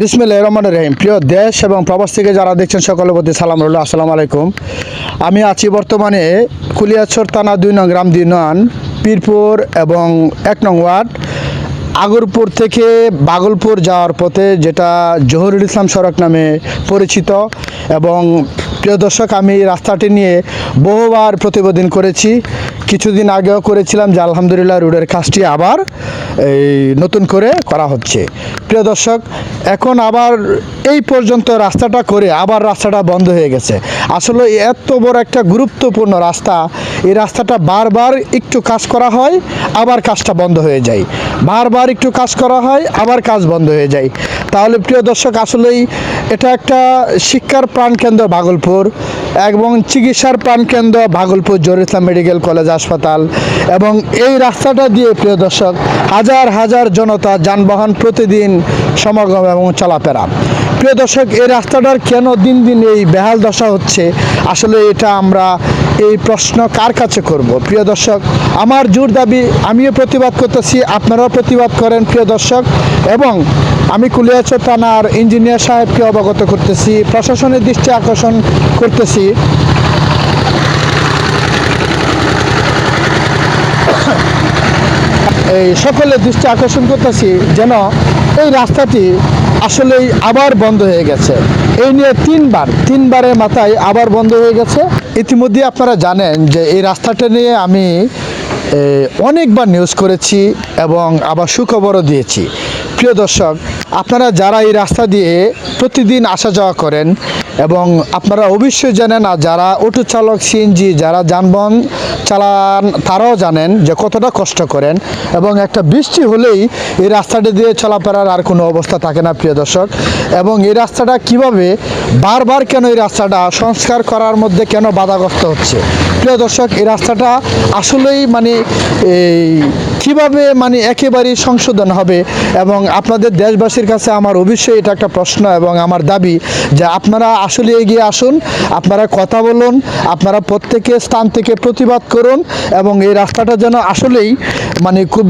বিসমিল্লাহ রহমান রহিম। প্রিয় দেশ এবং প্রবাস থেকে যারা দেখছেন, সকলের প্রতি সালাম রইল। আসসালামু আলাইকুম। আমি আছি বর্তমানে কুলিয়াছর থানা দুই নং গ্রাম দুই নং পীরপুর এবং এক নং ওয়ার্ড। আগরপুর থেকে বাগলপুর যাওয়ার পথে যেটা জহুরুল ইসলাম সড়ক নামে পরিচিত এবং প্রিয় দর্শক, আমি রাস্তাটি নিয়ে বহুবার প্রতিবেদন করেছি। কিছুদিন আগেও করেছিলাম যে আলহামদুলিল্লাহ রোডের কাজটি আবার এই নতুন করে করা হচ্ছে। প্রিয় দর্শক, এখন আবার এই পর্যন্ত রাস্তাটা করে আবার রাস্তাটা বন্ধ হয়ে গেছে। আসলে এত বড় একটা গুরুত্বপূর্ণ রাস্তা, এই রাস্তাটা বারবার একটু কাজ করা হয়, আবার কাজটা বন্ধ হয়ে যায়। বারবার একটু কাজ করা হয়, আবার কাজ বন্ধ হয়ে যায়। তাহলে প্রিয় দর্শক, আসলেই এটা একটা শিক্ষার প্রাণকেন্দ্র ভাগলপুর এবং চিকিৎসার প্রাণকেন্দ্র ভাগলপুর ইসলাম মেডিকেল কলেজ হাসপাতাল এবং এই রাস্তাটা দিয়ে প্রিয় দর্শক, হাজার হাজার জনতা যানবাহন প্রতিদিন সমাগম এবং চলাফেরা। প্রিয় দর্শক, এই রাস্তাটার কেন দিন দিন এই বেহাল দশা হচ্ছে? আসলে এটা আমরা এই প্রশ্ন কার কাছে করব? প্রিয় দর্শক, আমার জোর দাবি, আমিও প্রতিবাদ করতেছি, আপনারাও প্রতিবাদ করেন প্রিয় দর্শক। এবং আমি কুলিয়াচর থানার ইঞ্জিনিয়ার সাহেবকে অবগত করতেছি, প্রশাসনের দৃষ্টি আকর্ষণ করতেছি। এই সকলের দৃষ্টি আকর্ষণ করতেছি যেন এই রাস্তাটি আসলেই আবার বন্ধ হয়ে গেছে। এই নিয়ে তিনবার, তিনবারের মাথায় আবার বন্ধ হয়ে গেছে। ইতিমধ্যে আপনারা জানেন যে এই রাস্তাটা নিয়ে আমি অনেকবার নিউজ করেছি এবং আবার সুখবরও দিয়েছি। প্রিয় দর্শক, আপনারা যারা এই রাস্তা দিয়ে প্রতিদিন আসা যাওয়া করেন এবং আপনারা অবশ্যই জানেন আর যারা অটো চালক, সিএনজি, যারা যানবাহন চালান, তারাও জানেন যে কতটা কষ্ট করেন এবং একটা বৃষ্টি হলেই এই রাস্তাটা দিয়ে চলাফেরার আর কোনো অবস্থা থাকে না, প্রিয় দর্শক। এবং এই রাস্তাটা কীভাবে, বারবার কেন এই রাস্তাটা সংস্কার করার মধ্যে কেন বাধাগ্রস্ত হচ্ছে? প্রিয় দর্শক, এই রাস্তাটা আসলেই মানে এই কীভাবে মানে একেবারেই সংশোধন হবে এবং আপনাদের দেশবাসীর কাছে আমার অবশ্যই এটা একটা প্রশ্ন এবং আমার দাবি যে আপনারা আসলে এগিয়ে আসুন, আপনারা কথা বলুন, আপনারা প্রত্যেকে স্থান থেকে প্রতিবাদ করুন এবং এই রাস্তাটা যেন আসলেই মানে খুব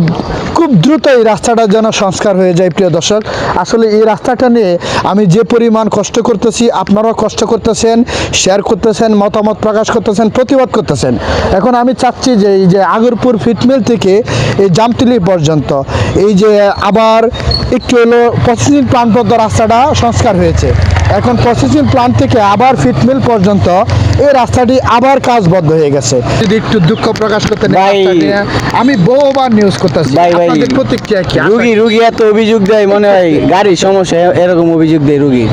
খুব দ্রুত এই রাস্তাটা যেন সংস্কার হয়ে যায়, প্রিয় দর্শক। আসলে এই রাস্তাটা নিয়ে আমি যে পরিমাণ কষ্ট করতেছি, আপনারাও কষ্ট করতেছেন শেয়ার করতেছেন, মতামত প্রকাশ করতেছেন, প্রতিবাদ করতেছেন। এখন আমি চাচ্ছি যে এই যে আগরপুর ফিটমিল থেকে এই জামতলি পর্যন্ত, এই যে আবার একটু হলো প্লান্ট পর্যন্ত রাস্তাটা সংস্কার হয়েছে। এখন প্রসেসিং প্লান্ট থেকে আবার ফিটমিল পর্যন্ত এই রাস্তাটি আবার কাজ বন্ধ হয়ে গেছে যদি একটু দুঃখ প্রকাশ করতে। আমি বহুবার নিউজ করতেছি। আপনাদের প্রতিক্রিয়া কি রুগী রুগী এত অভিযোগ দেয় মনে হয় গাড়ির সমস্যা এরকম অভিযোগ দেয় রুগী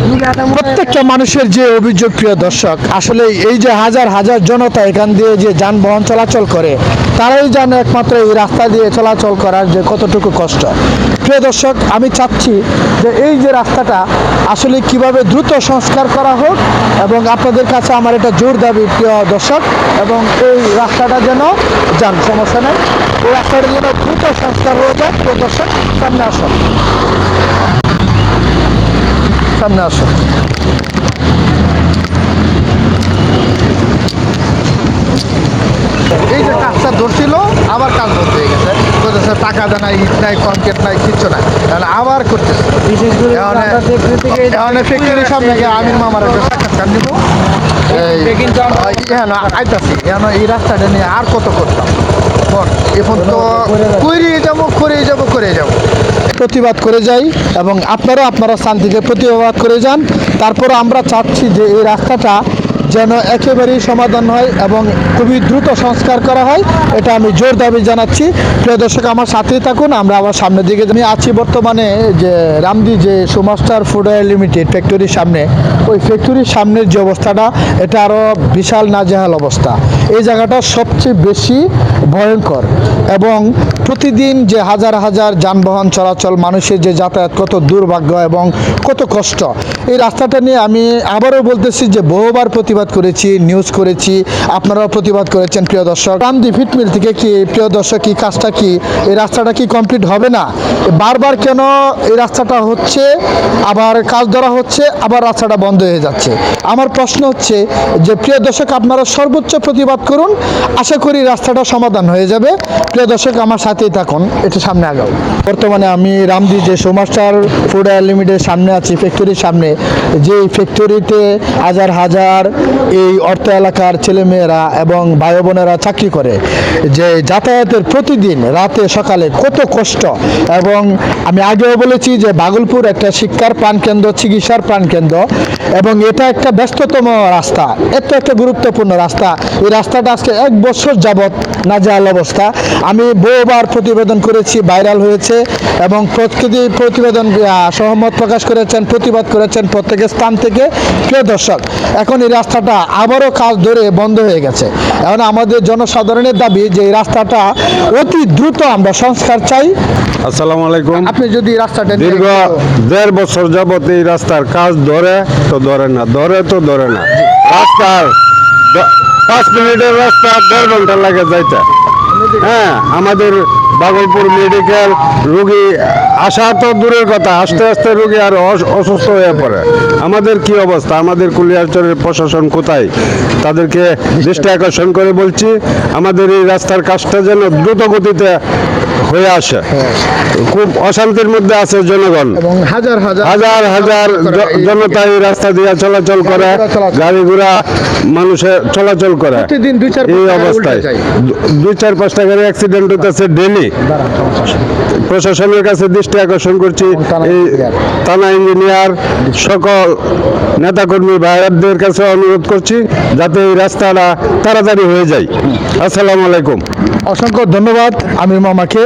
প্রত্যেকটা মানুষের যে অভিযোগ প্রিয় দর্শক আসলে এই যে হাজার হাজার জনতা এখান দিয়ে যে যানবাহন চলাচল করে তারাই জানে একমাত্র এই রাস্তা দিয়ে চলাচল করার যে কতটুকু কষ্ট প্রিয় দর্শক আমি চাচ্ছি যে এই যে রাস্তাটা আসলে কীভাবে দ্রুত সংস্কার করা হোক এবং আপনাদের কাছে আমার এটা জোর দাবি, প্রিয় দর্শক, এবং এই রাস্তাটা যেন যান, সমস্যা নেই। এই রাস্তাটা যেন দ্রুত সংস্কার হয়ে যায়, প্রিয় দর্শক, সামনে আসুন। সামনে আসুন এই যে কাজটা ধরছিল আবার কাজ বন্ধ হয়ে গেছে দেয় নাই ইট নাই কনক্রিট নাই কিচ্ছু নাই। তাহলে আবার করতেছে। ফ্যাক্টরির সামনে গিয়ে আমির মামার একটা সাক্ষাৎকার নিব। এই হ্যাঁ আইতাছি। এই রাস্তাটা নিয়ে আর কত করতাম? এখন তো করিয়ে যাব। করে যাব করে যাব প্রতিবাদ করে যাই এবং আপনারাও আপনারা শান্তিতে প্রতিবাদ করে যান। তারপর আমরা চাচ্ছি যে এই রাস্তাটা যেন একেবারেই সমাধান হয় এবং খুবই দ্রুত সংস্কার করা হয়, এটা আমি জোর দাবি জানাচ্ছি। প্রিয় দর্শক, আমার সাথেই থাকুন, আমরা আবার সামনের দিকে আমি আছি বর্তমানে যে রামদি যে সুমাস্টার ফুডওয়্যার লিমিটেড ফ্যাক্টরির সামনে। ওই ফ্যাক্টরির সামনের যে অবস্থাটা, এটা আরও বিশাল, নাজেহাল অবস্থা। এই জায়গাটা সবচেয়ে বেশি ভয়ঙ্কর এবং প্রতিদিন যে হাজার হাজার যানবাহন চলাচল, মানুষের যে যাতায়াত কত দুর্ভাগ্য এবং কত কষ্ট। এই রাস্তাটা নিয়ে আমি আবারও বলতেছি যে বহুবার প্রতিবাদ করেছি নিউজ করেছি, আপনারাও প্রতিবাদ করেছেন, প্রিয় দর্শক। রামদি ফিটমিল থেকে কি, প্রিয় দর্শক, কি কাজটা কি, এই রাস্তাটা কি কমপ্লিট হবে না? বারবার কেন এই রাস্তাটা হচ্ছে, আবার কাজ ধরা হচ্ছে, আবার রাস্তাটা বন্ধ হয়ে যাচ্ছে? আমার প্রশ্ন হচ্ছে যে, প্রিয় দর্শক, আপনারা সর্বোচ্চ প্রতিবাদ প্রতিবাদ করুন। আশা করি রাস্তাটা সমাধান হয়ে যাবে। প্রিয় দর্শক, আমার সাথেই থাকুন। একটু সামনে আগাও। বর্তমানে আমি রামদি যে সোমাস্টার ফুড লিমিটেড সামনে আছি, ফ্যাক্টরির সামনে যে ফ্যাক্টরিতে হাজার হাজার এই অর্থ এলাকার ছেলেমেয়েরা এবং ভাই বোনেরা চাকরি করে, যে যাতায়াতের প্রতিদিন রাতে, সকালে কত কষ্ট। এবং আমি আগেও বলেছি যে বাগলপুর একটা শিক্ষার প্রাণকেন্দ্র, চিকিৎসার প্রাণকেন্দ্র, এবং এটা একটা ব্যস্ততম রাস্তা, এত একটা গুরুত্বপূর্ণ রাস্তা। এই রাস্তাটা আজকে এক বছর যাবৎ নাজেহাল অবস্থা। আমি বহুবার প্রতিবেদন করেছি ভাইরাল হয়েছে এবং প্রকৃতি প্রতিবেদন সহমত প্রকাশ করেছেন প্রতিবাদ করেছেন প্রত্যেকের স্থান থেকে। প্রিয় দর্শক এখন এই রাস্তাটা আবারও কাজ ধরে বন্ধ হয়ে গেছে। এখন আমাদের জনসাধারণের দাবি যে এই রাস্তাটা অতি দ্রুত আমরা সংস্কার চাই। আসসালামু আলাইকুম। আপনি যদি রাস্তাটা দীর্ঘ দেড় বছর যাবত এই রাস্তার কাজ ধরে তো ধরে না ধরে তো ধরে না। রাস্তার পাঁচ মিনিটের রাস্তা দেড় ঘণ্টা লাগে যাইতে। হ্যাঁ আমাদের বাগলপুর মেডিকেল রুগী, আসা তো দূরের কথা, আস্তে আস্তে রুগী আর অস- অসুস্থ হয়ে পড়ে। আমাদের কি অবস্থা? আমাদের কুলিয়ারচরের প্রশাসন কোথায়? তাদেরকে দৃষ্টি আকর্ষণ করে বলছি, আমাদের এই রাস্তার কাজটা যেন দ্রুত গতিতে হয়ে আসে। খুব অশান্তির মধ্যে আছে জনগণ। হাজার হাজার হাজার জনতা এই রাস্তা দিয়ে চলাচল করে গাড়ি ঘোড়া মানুষের চলাচল করে। এই অবস্থায়। দুই চার পাঁচটা গাড়ি অ্যাক্সিডেন্ট হতেছে ডেলি প্রশাসনের কাছে দৃষ্টি আকর্ষণ করছি। থানা এই ইঞ্জিনিয়ার। থানা ইঞ্জিনিয়ার সকল নেতাকর্মী ভাইয়ারদের কাছে অনুরোধ করছি যাতে এই রাস্তাটা তাড়াতাড়ি হয়ে যায়। আসসালামু আলাইকুম। অসংখ্য ধন্যবাদ। আমির মামাকে।